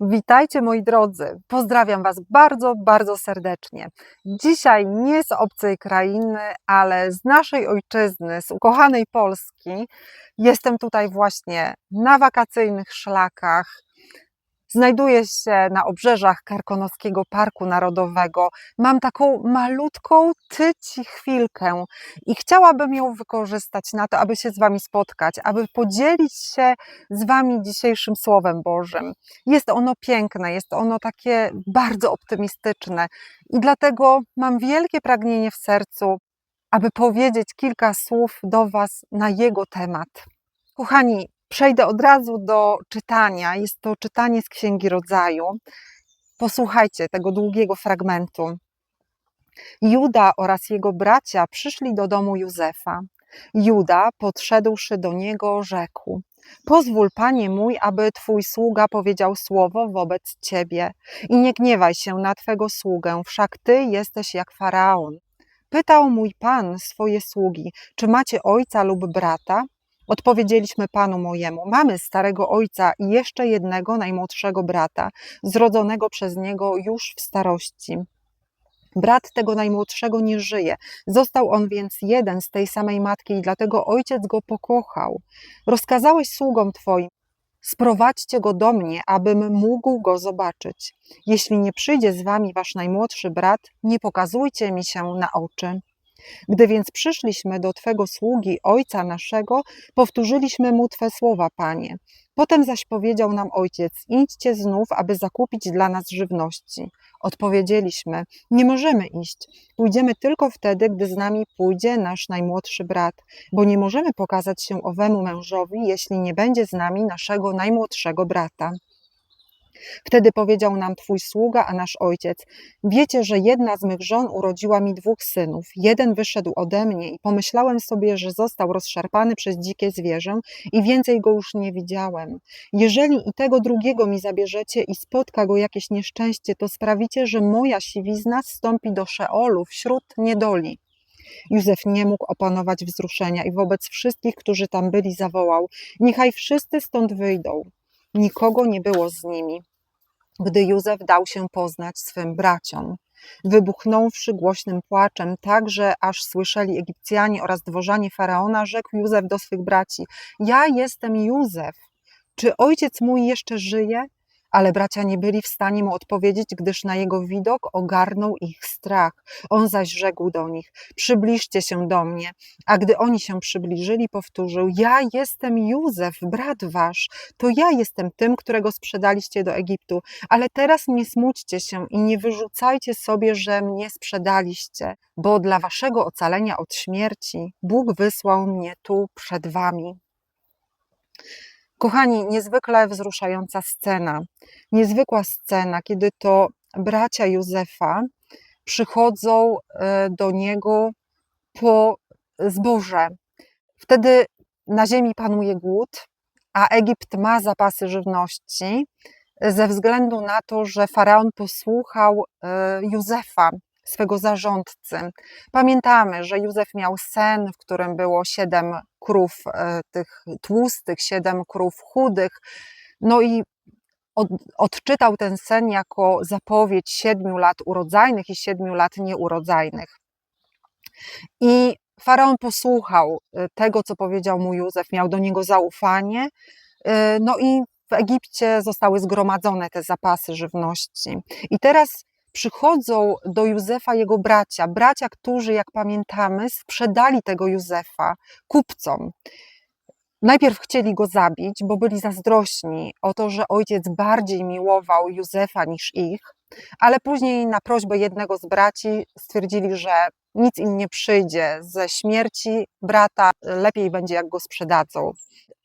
Witajcie moi drodzy, pozdrawiam Was bardzo, bardzo serdecznie. Dzisiaj nie z obcej krainy, ale z naszej ojczyzny, z ukochanej Polski. Jestem tutaj właśnie na wakacyjnych szlakach. Znajduję się na obrzeżach Karkonoskiego Parku Narodowego. Mam taką malutką tyci chwilkę i chciałabym ją wykorzystać na to, aby się z Wami spotkać, aby podzielić się z Wami dzisiejszym Słowem Bożym. Jest ono piękne, jest ono takie bardzo optymistyczne i dlatego mam wielkie pragnienie w sercu, aby powiedzieć kilka słów do Was na jego temat. Kochani, przejdę od razu do czytania. Jest to czytanie z Księgi Rodzaju. Posłuchajcie tego długiego fragmentu. Juda oraz jego bracia przyszli do domu Józefa. Juda, podszedłszy do niego, rzekł: Pozwól, panie mój, aby twój sługa powiedział słowo wobec ciebie i nie gniewaj się na twego sługę, wszak ty jesteś jak faraon. Pytał mój pan swoje sługi: Czy macie ojca lub brata? Odpowiedzieliśmy panu mojemu: Mamy starego ojca i jeszcze jednego najmłodszego brata, zrodzonego przez niego już w starości. Brat tego najmłodszego nie żyje. Został on więc jeden z tej samej matki i dlatego ojciec go pokochał. Rozkazałeś sługom twoim, sprowadźcie go do mnie, abym mógł go zobaczyć. Jeśli nie przyjdzie z wami wasz najmłodszy brat, nie pokazujcie mi się na oczy. Gdy więc przyszliśmy do Twego sługi, ojca naszego, powtórzyliśmy mu Twe słowa, Panie. Potem zaś powiedział nam ojciec: Idźcie znów, aby zakupić dla nas żywności. Odpowiedzieliśmy: Nie możemy iść. Pójdziemy tylko wtedy, gdy z nami pójdzie nasz najmłodszy brat, bo nie możemy pokazać się owemu mężowi, jeśli nie będzie z nami naszego najmłodszego brata. Wtedy powiedział nam twój sługa, a nasz ojciec: Wiecie, że jedna z mych żon urodziła mi dwóch synów. Jeden wyszedł ode mnie i pomyślałem sobie, że został rozszarpany przez dzikie zwierzę i więcej go już nie widziałem. Jeżeli i tego drugiego mi zabierzecie i spotka go jakieś nieszczęście, to sprawicie, że moja siwizna stąpi do Szeolu wśród niedoli. Józef nie mógł opanować wzruszenia i wobec wszystkich, którzy tam byli, zawołał: Niechaj wszyscy stąd wyjdą. Nikogo nie było z nimi. Gdy Józef dał się poznać swym braciom, wybuchnąwszy głośnym płaczem, tak że aż słyszeli Egipcjanie oraz dworzanie faraona, rzekł Józef do swych braci: Ja jestem Józef. Czy ojciec mój jeszcze żyje? Ale bracia nie byli w stanie mu odpowiedzieć, gdyż na jego widok ogarnął ich strach. On zaś rzekł do nich: Przybliżcie się do mnie. A gdy oni się przybliżyli, powtórzył: Ja jestem Józef, brat wasz. To ja jestem tym, którego sprzedaliście do Egiptu. Ale teraz nie smućcie się i nie wyrzucajcie sobie, że mnie sprzedaliście, bo dla waszego ocalenia od śmierci Bóg wysłał mnie tu przed wami. Kochani, niezwykle wzruszająca scena. Niezwykła scena, kiedy to bracia Józefa przychodzą e, do niego po zboże. Wtedy na ziemi panuje głód, a Egipt ma zapasy żywności ze względu na to, że faraon posłuchał e, Józefa, swego zarządcy. Pamiętamy, że Józef miał sen, w którym było siedem krów e, tych tłustych, siedem krów chudych. No i od, odczytał ten sen jako zapowiedź siedmiu lat urodzajnych i siedmiu lat nieurodzajnych. I faraon posłuchał e, tego, co powiedział mu Józef, miał do niego zaufanie. E, no i w Egipcie zostały zgromadzone te zapasy żywności. I teraz przychodzą do Józefa jego bracia, bracia, którzy, jak pamiętamy, sprzedali tego Józefa kupcom. Najpierw chcieli go zabić, bo byli zazdrośni o to, że ojciec bardziej miłował Józefa niż ich, ale później na prośbę jednego z braci stwierdzili, że nic im nie przyjdzie ze śmierci brata, lepiej będzie jak go sprzedadzą.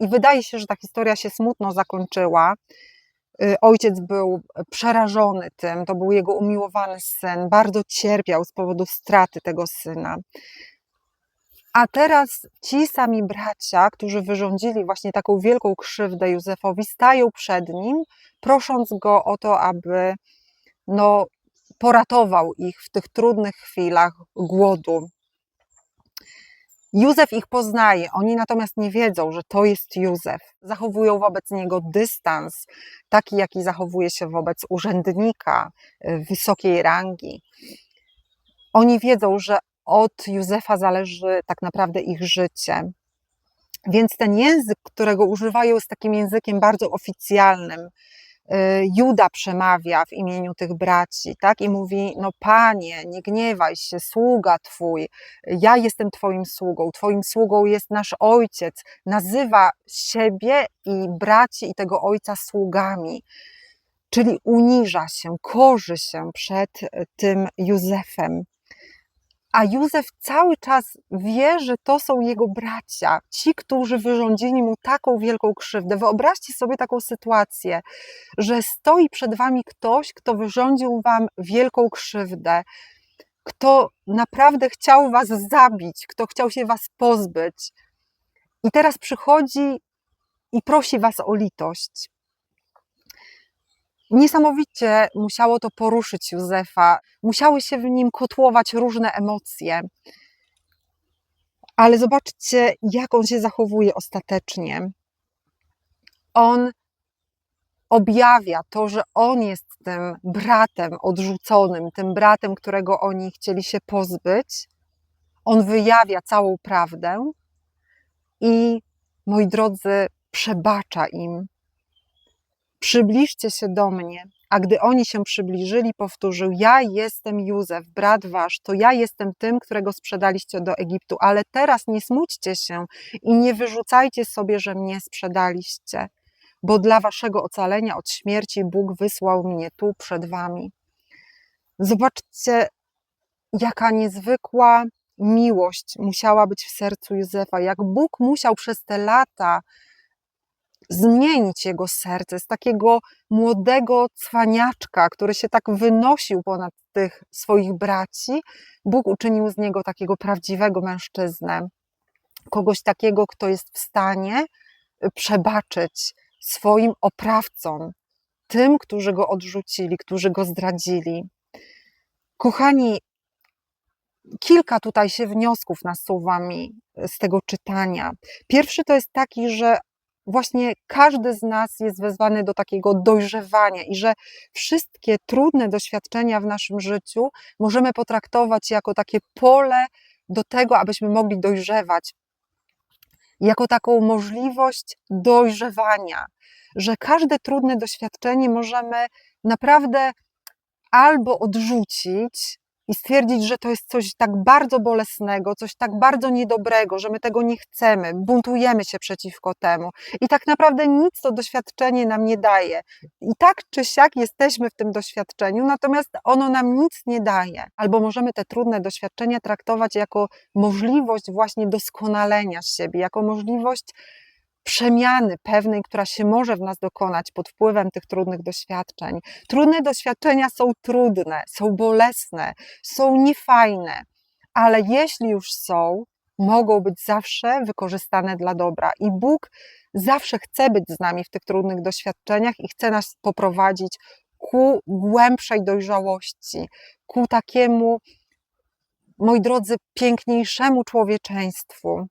I wydaje się, że ta historia się smutno zakończyła. Y, ojciec był przerażony tym, to był jego umiłowany syn, bardzo cierpiał z powodu straty tego syna. A teraz ci sami bracia, którzy wyrządzili właśnie taką wielką krzywdę Józefowi, stają przed nim, prosząc go o to, aby no, poratował ich w tych trudnych chwilach głodu. Józef ich poznaje, oni natomiast nie wiedzą, że to jest Józef. Zachowują wobec niego dystans, taki jaki zachowuje się wobec urzędnika y, wysokiej rangi. Oni wiedzą, że od Józefa zależy tak naprawdę ich życie. Więc ten język, którego używają, jest takim językiem bardzo oficjalnym. Y, Juda przemawia w imieniu tych braci, tak? I mówi: No, panie, nie gniewaj się, sługa twój, ja jestem twoim sługą, twoim sługą jest nasz ojciec. Nazywa siebie i braci i tego ojca sługami. Czyli uniża się, korzy się przed tym Józefem. A Józef cały czas wie, że to są jego bracia, ci, którzy wyrządzili mu taką wielką krzywdę. Wyobraźcie sobie taką sytuację, że stoi przed wami ktoś, kto wyrządził wam wielką krzywdę, kto naprawdę chciał was zabić, kto chciał się was pozbyć. I teraz przychodzi i prosi was o litość. Niesamowicie musiało to poruszyć Józefa, musiały się w nim kotłować różne emocje. Ale zobaczcie, jak on się zachowuje ostatecznie. On objawia to, że on jest tym bratem odrzuconym, tym bratem, którego oni chcieli się pozbyć. On wyjawia całą prawdę i, moi drodzy, przebacza im, przybliżcie się do mnie. A gdy oni się przybliżyli, powtórzył: Ja jestem Józef, brat wasz, to ja jestem tym, którego sprzedaliście do Egiptu, ale teraz nie smućcie się i nie wyrzucajcie sobie, że mnie sprzedaliście, bo dla waszego ocalenia od śmierci Bóg wysłał mnie tu przed wami. Zobaczcie, jaka niezwykła miłość musiała być w sercu Józefa, jak Bóg musiał przez te lata zmienić jego serce z takiego młodego cwaniaczka, który się tak wynosił ponad tych swoich braci. Bóg uczynił z niego takiego prawdziwego mężczyznę, kogoś takiego, kto jest w stanie y, przebaczyć swoim oprawcom, tym, którzy go odrzucili, którzy go zdradzili. Kochani, kilka tutaj się wniosków nasuwa mi z tego czytania. Pierwszy to jest taki, że właśnie każdy z nas jest wezwany do takiego dojrzewania i że wszystkie trudne doświadczenia w naszym życiu możemy potraktować jako takie pole do tego, abyśmy mogli dojrzewać, jako taką możliwość dojrzewania, że każde trudne doświadczenie możemy naprawdę albo odrzucić, i stwierdzić, że to jest coś tak bardzo bolesnego, coś tak bardzo niedobrego, że my tego nie chcemy, buntujemy się przeciwko temu i tak naprawdę nic to doświadczenie nam nie daje. I tak czy siak jesteśmy w tym doświadczeniu, natomiast ono nam nic nie daje. Albo możemy te trudne doświadczenia traktować jako możliwość właśnie doskonalenia siebie, jako możliwość przemiany pewnej, która się może w nas dokonać pod wpływem tych trudnych doświadczeń. Trudne doświadczenia są trudne, są bolesne, są niefajne, ale jeśli już są, mogą być zawsze wykorzystane dla dobra. I Bóg zawsze chce być z nami w tych trudnych doświadczeniach i chce nas poprowadzić ku głębszej dojrzałości, ku takiemu, moi drodzy, piękniejszemu człowieczeństwu.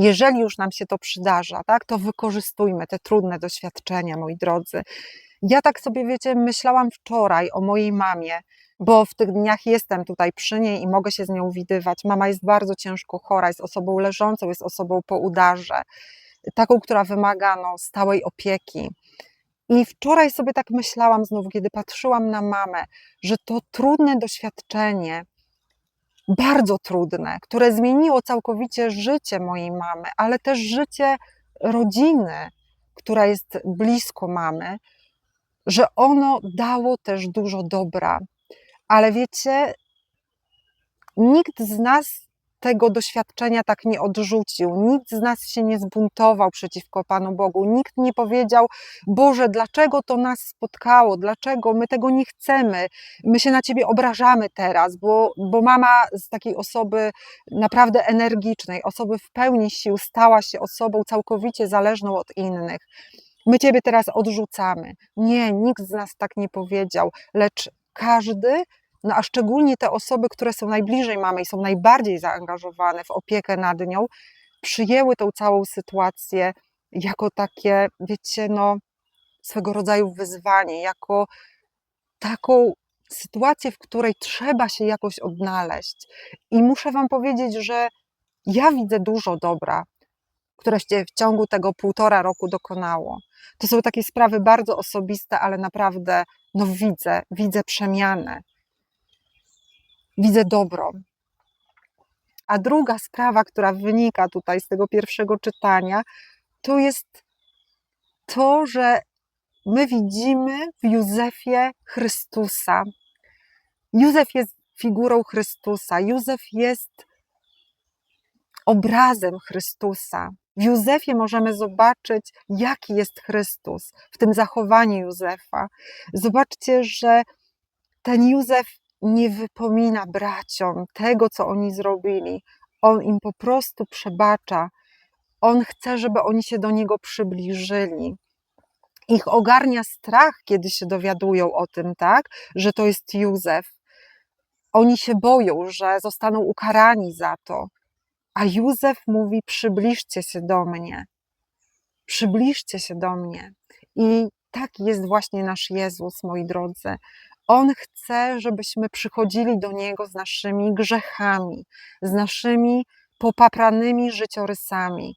Jeżeli już nam się to przydarza, tak, to wykorzystujmy te trudne doświadczenia, moi drodzy. Ja tak sobie, wiecie, myślałam wczoraj o mojej mamie, bo w tych dniach jestem tutaj przy niej i mogę się z nią widywać. Mama jest bardzo ciężko chora, jest osobą leżącą, jest osobą po udarze, taką, która wymaga no, stałej opieki. I wczoraj sobie tak myślałam znowu, kiedy patrzyłam na mamę, że to trudne doświadczenie, bardzo trudne, które zmieniło całkowicie życie mojej mamy, ale też życie rodziny, która jest blisko mamy, że ono dało też dużo dobra. Ale wiecie, nikt z nas tego doświadczenia tak nie odrzucił. Nikt z nas się nie zbuntował przeciwko Panu Bogu. Nikt nie powiedział: Boże, dlaczego to nas spotkało? Dlaczego my tego nie chcemy? My się na Ciebie obrażamy teraz, bo, bo mama z takiej osoby naprawdę energicznej, osoby w pełni sił, stała się osobą całkowicie zależną od innych. My Ciebie teraz odrzucamy. Nie, nikt z nas tak nie powiedział, lecz każdy no a szczególnie te osoby, które są najbliżej mamy i są najbardziej zaangażowane w opiekę nad nią, przyjęły tą całą sytuację jako takie, wiecie, no, swego rodzaju wyzwanie, jako taką sytuację, w której trzeba się jakoś odnaleźć. I muszę Wam powiedzieć, że ja widzę dużo dobra, które się w ciągu tego półtora roku dokonało. To są takie sprawy bardzo osobiste, ale naprawdę no widzę, widzę przemianę. Widzę dobro. A druga sprawa, która wynika tutaj z tego pierwszego czytania, to jest to, że my widzimy w Józefie Chrystusa. Józef jest figurą Chrystusa. Józef jest obrazem Chrystusa. W Józefie możemy zobaczyć, jaki jest Chrystus, w tym zachowaniu Józefa. Zobaczcie, że ten Józef nie wypomina braciom tego, co oni zrobili. On im po prostu przebacza. On chce, żeby oni się do niego przybliżyli. Ich ogarnia strach, kiedy się dowiadują o tym, tak, że to jest Józef. Oni się boją, że zostaną ukarani za to. A Józef mówi: Przybliżcie się do mnie. Przybliżcie się do mnie. I tak jest właśnie nasz Jezus, moi drodzy. On chce, żebyśmy przychodzili do Niego z naszymi grzechami, z naszymi popapranymi życiorysami.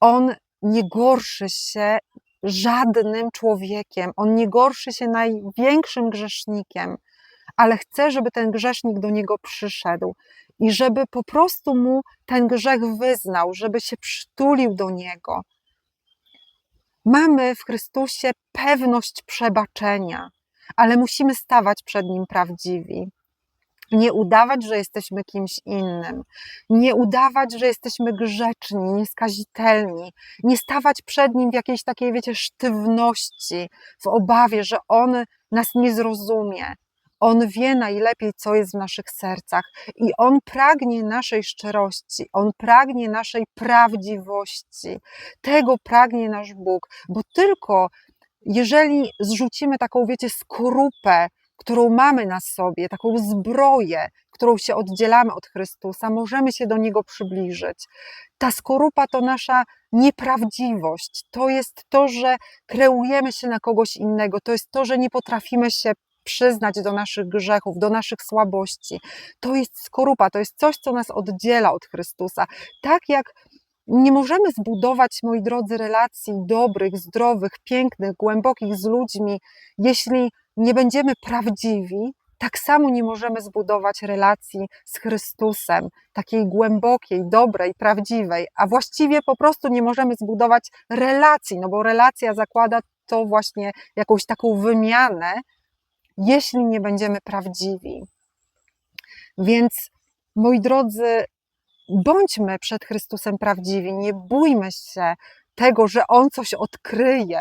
On nie gorszy się żadnym człowiekiem, on nie gorszy się największym grzesznikiem, ale chce, żeby ten grzesznik do niego przyszedł i żeby po prostu mu ten grzech wyznał, żeby się przytulił do niego. Mamy w Chrystusie pewność przebaczenia, ale musimy stawać przed nim prawdziwi. Nie udawać, że jesteśmy kimś innym, nie udawać, że jesteśmy grzeczni, nieskazitelni, nie stawać przed nim w jakiejś takiej, wiecie, sztywności, w obawie, że on nas nie zrozumie, on wie najlepiej, co jest w naszych sercach. I On pragnie naszej szczerości, On pragnie naszej prawdziwości. Tego pragnie nasz Bóg, bo tylko jeżeli zrzucimy taką, wiecie, skorupę, którą mamy na sobie, taką zbroję, którą się oddzielamy od Chrystusa, możemy się do Niego przybliżyć. Ta skorupa to nasza nieprawdziwość, to jest to, że kreujemy się na kogoś innego, to jest to, że nie potrafimy się przyznać do naszych grzechów, do naszych słabości. To jest skorupa, to jest coś, co nas oddziela od Chrystusa. Tak jak nie możemy zbudować, moi drodzy, relacji dobrych, zdrowych, pięknych, głębokich z ludźmi, jeśli nie będziemy prawdziwi, tak samo nie możemy zbudować relacji z Chrystusem, takiej głębokiej, dobrej, prawdziwej, a właściwie po prostu nie możemy zbudować relacji, no bo relacja zakłada to właśnie jakąś taką wymianę, jeśli nie będziemy prawdziwi. Więc, moi drodzy, bądźmy przed Chrystusem prawdziwi, nie bójmy się tego, że On coś odkryje.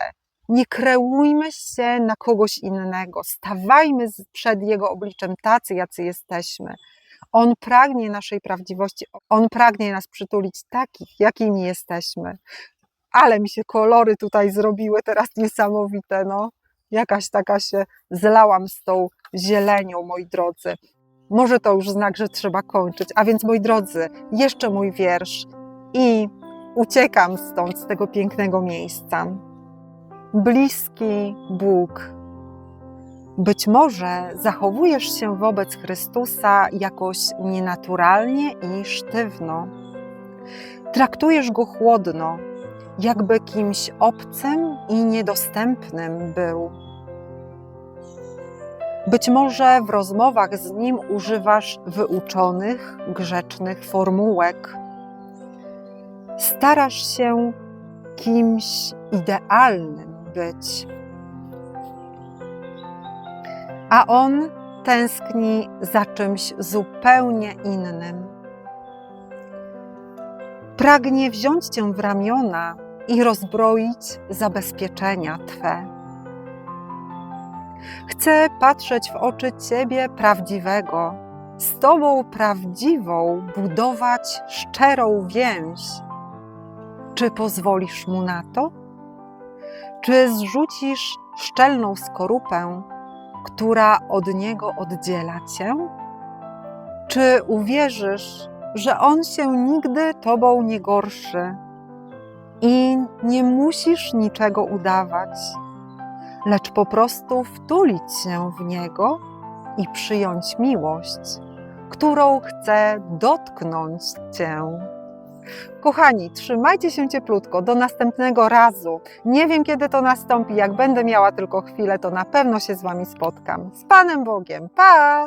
Nie kreujmy się na kogoś innego. Stawajmy przed Jego obliczem tacy, jacy jesteśmy. On pragnie naszej prawdziwości, On pragnie nas przytulić takich, jakimi jesteśmy. Ale mi się kolory tutaj zrobiły teraz niesamowite, no jakaś taka się zlałam z tą zielenią, moi drodzy. Może to już znak, że trzeba kończyć. A więc, moi drodzy, jeszcze mój wiersz i uciekam stąd, z tego pięknego miejsca. Bliski Bóg. Być może zachowujesz się wobec Chrystusa jakoś nienaturalnie i sztywno. Traktujesz go chłodno, jakby kimś obcym i niedostępnym był. Być może w rozmowach z nim używasz wyuczonych, grzecznych formułek. Starasz się kimś idealnym być. A on tęskni za czymś zupełnie innym. Pragnie wziąć cię w ramiona i rozbroić zabezpieczenia Twe. Chcę patrzeć w oczy Ciebie prawdziwego, z Tobą prawdziwą budować szczerą więź. Czy pozwolisz mu na to? Czy zrzucisz szczelną skorupę która od Niego oddziela Cię? Czy uwierzysz, że On się nigdy Tobą nie gorszy i nie musisz niczego udawać, lecz po prostu wtulić się w Niego i przyjąć miłość, którą chce dotknąć Cię? Kochani, trzymajcie się cieplutko. Do następnego razu. Nie wiem, kiedy to nastąpi. Jak będę miała tylko chwilę, to na pewno się z Wami spotkam. Z Panem Bogiem. Pa!